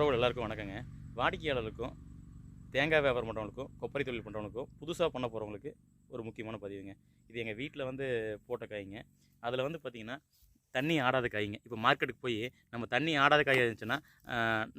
உறவுகள் எல்லாருக்கும் வணக்கங்க. வாடிக்கையாளருக்கும் தேங்காய் வியாபாரம் பண்ணுறவங்களுக்கும் கொப்பரை தொழில் பண்ணுறவங்களுக்கும் புதுசாக பண்ண போகிறவங்களுக்கு ஒரு முக்கியமான பதிவுங்க. இது எங்கள் வீட்டில் வந்து போட்ட காய்ங்க. அதில் வந்து பார்த்திங்கன்னா தண்ணி ஆடாத காய்ங்க. இப்போ மார்க்கெட்டுக்கு போய் நம்ம தண்ணி ஆடாத காய் இருந்துச்சுன்னா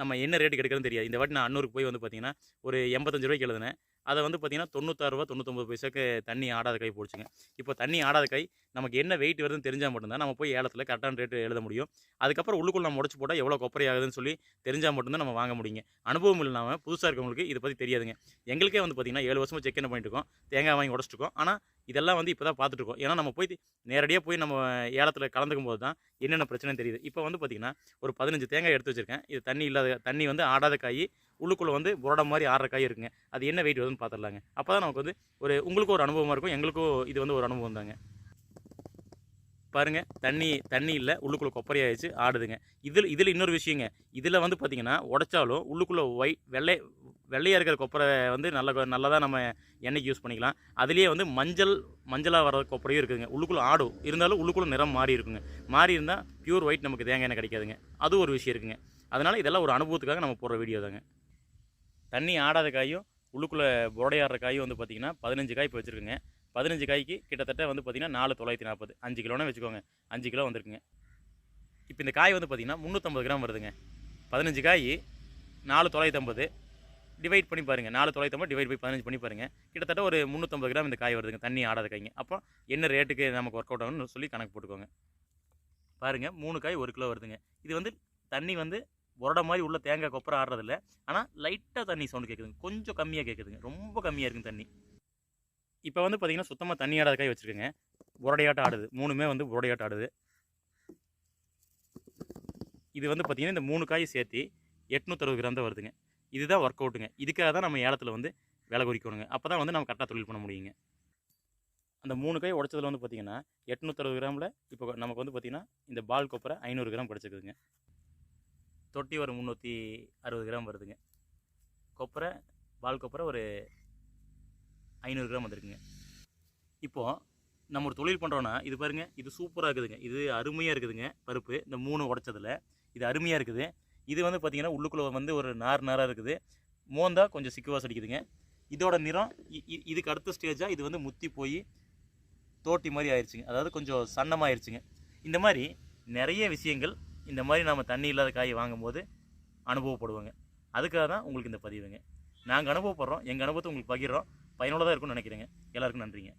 நம்ம என்ன ரேட்டு கிடைக்கிறதுன்னு தெரியாது. இந்த வாட்டி நான் அன்னூருக்கு போய் வந்து பார்த்திங்கன்னா ஒரு எண்பத்தஞ்சு ரூபாய்க்கு எழுதுனேன். அதை வந்து பார்த்திங்கன்னா தொண்ணூத்தாறு ரூபா தொண்ணூத்தொம்பது பைசாக்கு தண்ணி ஆடாத கை போடுச்சுங்க. இப்போ தண்ணி ஆடாத காய் நமக்கு என்ன வெயிட் வருதுன்னு தெரிஞ்சால் மட்டும்தான் நம்ம போய் ஏலத்தில் கரெக்டான ரேட்டு எழுத முடியும். அதுக்கப்புறம் உள்ளுக்குள்ள நம்ம உடச்சு போட்டால் எவ்வளோ கொப்பரை ஆகுதுன்னு சொல்லி தெரிஞ்சால் மட்டும்தான் நம்ம வாங்க முடியுங்க. அனுபவம் இல்லாமல் புதுசாக இருக்கவங்களுக்கு இதை பற்றி தெரியாதுங்க. எங்களுக்கே வந்து பார்த்திங்கன்னா ஏழு வருஷமாக செக் என்ன பண்ணிட்டு இருக்கோம். தேங்காய் வாங்கி உடச்சிருக்கோம் ஆனால் இதெல்லாம் வந்து இப்போ தான் பார்த்துட்டு ஏன்னா நம்ம போய் நேரடியாக போய் நம்ம ஏலத்தில் கலந்துக்கும் போது தான் என்னென்ன பிரச்சனை தெரியுது. இப்போ வந்து பார்த்திங்கன்னா ஒரு பதினஞ்சு தேங்காய் எடுத்து வச்சிருக்கேன். இது தண்ணி இல்லாத தண்ணி வந்து ஆடாத காய் உள்ளுக்குள்ளே வந்து புரோட மாதிரி ஆடுற காய் இருக்குங்க. அது என்ன வெயிட் வருதுன்னு பார்த்துடலாங்க அப்போ தான் நமக்கு வந்து ஒரு உங்களுக்கும் ஒரு அனுபவமாக இருக்கும் எங்களுக்கும் இது வந்து ஒரு அனுபவம் தாங்க. பாருங்க தண்ணி தண்ணி இல்லை உள்ளுக்குள்ளே கொப்பரை ஆயிடுச்சு ஆடுதுங்க. இதில் இதில் இன்னொரு விஷயங்க. இதில் வந்து பார்த்திங்கன்னா உடைச்சாலும் உள்ளுக்குள்ளே ஒயிட் வெள்ளை வெள்ளையாக இருக்கிற கொப்பரை வந்து நல்ல நல்லதாக நம்ம எண்ணெய்க்கு யூஸ் பண்ணிக்கலாம். அதுலேயே வந்து மஞ்சள் மஞ்சளாக வர கொப்பரையும் இருக்குதுங்க. உள்ளுக்குள்ளே ஆடும். இருந்தாலும் உள்ளுக்குள்ளே நிறம் மாறி இருக்குங்க. மாறி இருந்தால் பியூர் ஒயிட் நமக்கு தேங்காய் எண்ணெய் கிடைக்காதுங்க. அது ஒரு விஷயம் இருக்குங்க. அதனால் இதெல்லாம் ஒரு அனுபவத்துக்காக நம்ம போடுற வீடியோ தாங்க. தண்ணி ஆடாத காயும் உள்ளுக்குள்ளே புரோடையாடுற காயும் வந்து பார்த்திங்கன்னா பதினஞ்சு காய் இப்போ வச்சுருக்குங்க. பதினஞ்சு காய்க்கு கிட்டத்தட்ட வந்து பார்த்திங்கன்னா நாலு தொள்ளாயிரத்தி நாற்பது அஞ்சு கிலோனே வச்சுக்கோங்க. அஞ்சு கிலோ வந்திருக்குங்க. இப்போ இந்த காய் வந்து பார்த்திங்கன்னா முந்நூற்றம்பது கிராம் வருதுங்க. பதினஞ்சு காய் நாலு தொள்ளாயிரத்தி ஐம்பது. டிவைட் பண்ணி பாருங்கள் நாலு தொள்ளாயிரத்தி ஐம்பது டிவைட் பை பதினஞ்சு பண்ணி பாருங்கள் கிட்டத்தட்ட ஒரு முந்நூற்றம்பது கிராம் இந்த காய் வருதுங்க. தண்ணி ஆடாத காய்ங்க. அப்போ என்ன ரேட்டுக்கு நமக்கு ஒர்க் அவுட் ஆகும்னு சொல்லி கணக்கு போட்டுக்கோங்க. பாருங்கள் மூணு காய் ஒரு கிலோ வருதுங்க. இது வந்து தண்ணி வந்து உரட மாதிரி உள்ள தேங்காய் கொப்பரை ஆடுறதில்ல. ஆனால் லைட்டாக தண்ணி சவுண்டு கேட்குதுங்க கொஞ்சம் கம்மியாக கேட்குதுங்க ரொம்ப கம்மியாக இருக்குங்க தண்ணி. இப்போ வந்து பார்த்திங்கன்னா சுத்தமாக தண்ணி ஆடாத காய் வச்சுருக்கேங்க. உரடையாட்டம் ஆடுது. மூணுமே வந்து உரடையாட்டம் ஆடுது. இது வந்து பார்த்திங்கன்னா இந்த மூணு காய் சேர்த்து எட்நூற்றறுபது கிராம் தான் வருதுங்க. இதுதான் ஒர்க் அவுட்டுங்க இதுக்காக தான் நம்ம ஏலத்தில் வந்து வேலை குறிக்கணுங்க. அப்போ தான் வந்து நம்ம கரெக்டாக தொழில் பண்ண முடியுங்க. அந்த மூணு காய் உடச்சதில் வந்து பார்த்தீங்கன்னா எட்நூற்றறுபது கிராமில் இப்போ நமக்கு வந்து பார்த்தீங்கன்னா இந்த பால் கொப்பரை ஐநூறு கிராம் கிடச்சிருக்குதுங்க. தொட்டி ஒரு முந்நூற்றி அறுபது கிராம் வருதுங்க. கொப்பரை பால் கொப்பரை ஒரு ஐநூறு கிராம் வந்திருக்குங்க. இப்போது நம்ம ஒரு தொழில் பண்ணுறோன்னா இது பாருங்க இது சூப்பராக இருக்குதுங்க. இது அருமையாக இருக்குதுங்க பருப்பு. இந்த மூணு உடச்சதில் இது அருமையாக இருக்குது. இது வந்து பார்த்திங்கன்னா உள்ளுக்குள்ளே வந்து ஒரு நார் நாராக இருக்குது. மோந்தா கொஞ்சம் சிக்குவாஸ் அடிக்குதுங்க. இதோட நிறம் இ- இதுக்கு அடுத்த ஸ்டேஜாக இது வந்து முத்தி போய் தோட்டி மாதிரி ஆயிடுச்சுங்க அதாவது கொஞ்சம் சன்னமாக ஆயிடுச்சுங்க இந்த மாதிரி நிறைய விஷயங்கள் இந்த மாதிரி நம்ம தண்ணி இல்லாத காய் வாங்கும்போது அனுபவப்படுவோங்க. அதுக்காக தான் உங்களுக்கு இந்த பதிவுங்க. நாங்கள் அனுபவப்படுறோம் எங்கள் அனுபவத்தை உங்களுக்கு பகிர்றோம். பயனுள்ளதாக இருக்கும்னு நினைக்கிறேங்க. எல்லாருக்கும் நன்றிங்க.